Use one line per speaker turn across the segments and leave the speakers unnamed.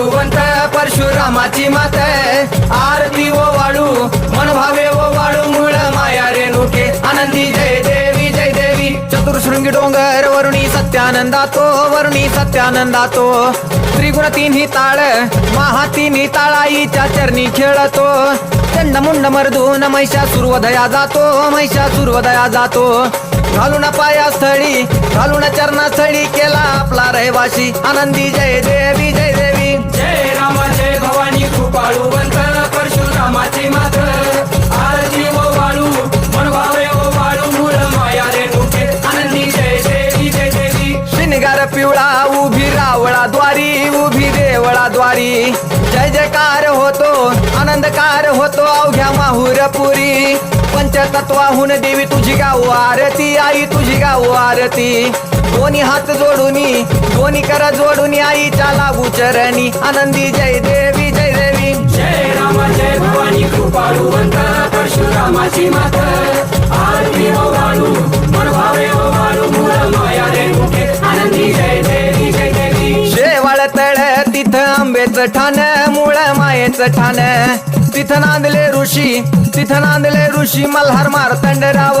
भगवंत परशुरामाची मात आरती ओ वाळू मनभावे ओ वाळू मूळ माया रेणुके. आनंदी जय देवी जय देवी. चतुर्शृंगी डोंगर वरुणी सत्यानंदातो वरुणी सत्यानंदातो. त्रिगुण तिन्ही ताळ महा तिन्ही ताळाईच्या चरणी खेळतो. चंड मुंड मर्दून महिषा सुरवदया जातो महिषा सुरवदया जातो. घालून पाया स्थळी घालून चरणास्थळी केला आपला रहिवाशी आनंदी जय देवी जय देवी. भवानी परशुरामाची मात आरती ओ वाळू मन भावे वाळू मूळ माया रेणुके आनंदी जय देवी जय देवी. शिनगार पिवळा उभी रावळा द्वारी उभी देवळा द्वारी. जय जयकार होतो आनंदकार होतो अवघ्या माहुरपुरी. पंचतत्वाहून देवी तुझी गाव आरती आई तुझी गाव आरती. दोन्ही हात जोडूनी दोन्ही कर जोडून आईच्या लागू चरणी. आनंदी जय देवी. जय देवी जय राम जय भवानी कृपाळूवंत परशुरामाची मात. आरती ओ वाळू मन भावे ओ वाळू मूळ माया रे मुखे. आनंदी जय देवी जय देवी. शेवाळ तळ तिथं आंबेचं ठाण मूळ मायेचं ठाण. तिथं नांदले ऋषी तिथं नांदले ऋषी मल्हार मारतंड राव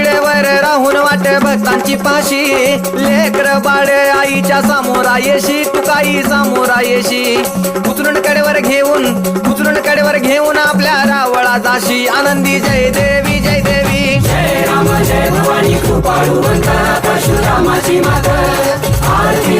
शिळेवर राहून वाट भक्तांची पाशी लेकर बाळ आईच्या समोरा येशी काही समोरा येशी उचलून कडेवर घेऊन उचलून कडेवर घेऊन आपल्या रावळा जाशी. आनंदी जय देवी जय देवी. जय राम जय भवानी कृपाळू परशुरामाची माता. आरती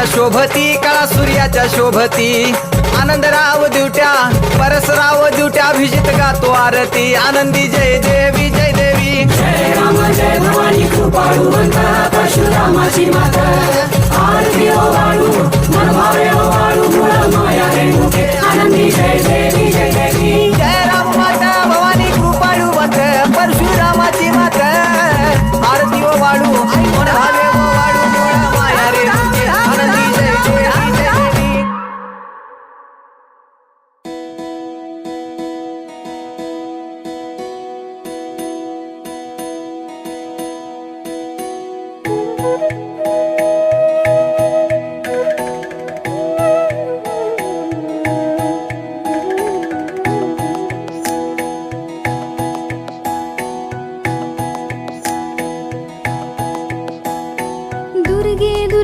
सूर्याच्या शोभती कळा सूर्याच्या शोभती. आनंदराव दिवट्या परसराव दिवट्या अभिजित गातो आरती. आनंदी जय देवी जय देवी. जय राम जय भवानी कृपाळू परशुरामाची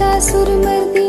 महिषासुरमर्दिनी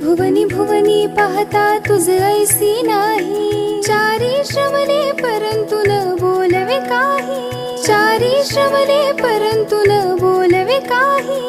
भुवनी त्रिभुवनी भुवनी पाहता तुझ ऐसी नाही. चारी श्रवणे परंतु न बोलवे काही. चारी श्रवणे परंतु न बोलवे काही.